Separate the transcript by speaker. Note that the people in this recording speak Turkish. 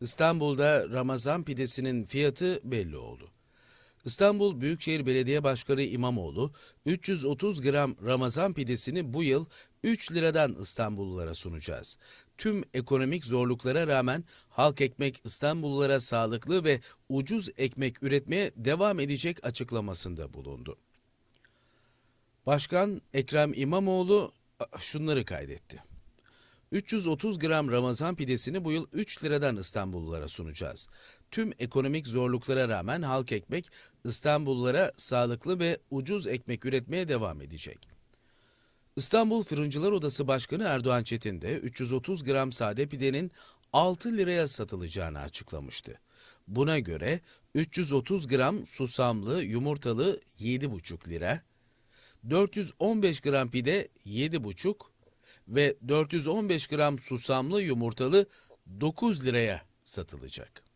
Speaker 1: İstanbul'da Ramazan pidesinin fiyatı belli oldu. İstanbul Büyükşehir Belediye Başkanı İmamoğlu 330 gram Ramazan pidesini bu yıl 3 liradan İstanbullulara sunacağız. Tüm ekonomik zorluklara rağmen halk ekmek İstanbullulara sağlıklı ve ucuz ekmek üretmeye devam edecek açıklamasında bulundu. Başkan Ekrem İmamoğlu a, şunları kaydetti. 330 gram Ramazan pidesini bu yıl 3 liradan İstanbullulara sunacağız. Tüm ekonomik zorluklara rağmen halk ekmek İstanbullulara sağlıklı ve ucuz ekmek üretmeye devam edecek. İstanbul Fırıncılar Odası Başkanı Erdoğan Çetin de 330 gram sade pidenin 6 liraya satılacağını açıklamıştı. Buna göre 330 gram susamlı yumurtalı 7,5 lira, 415 gram pide 7,5 ve 415 gram susamlı yumurtalı 9 liraya satılacak.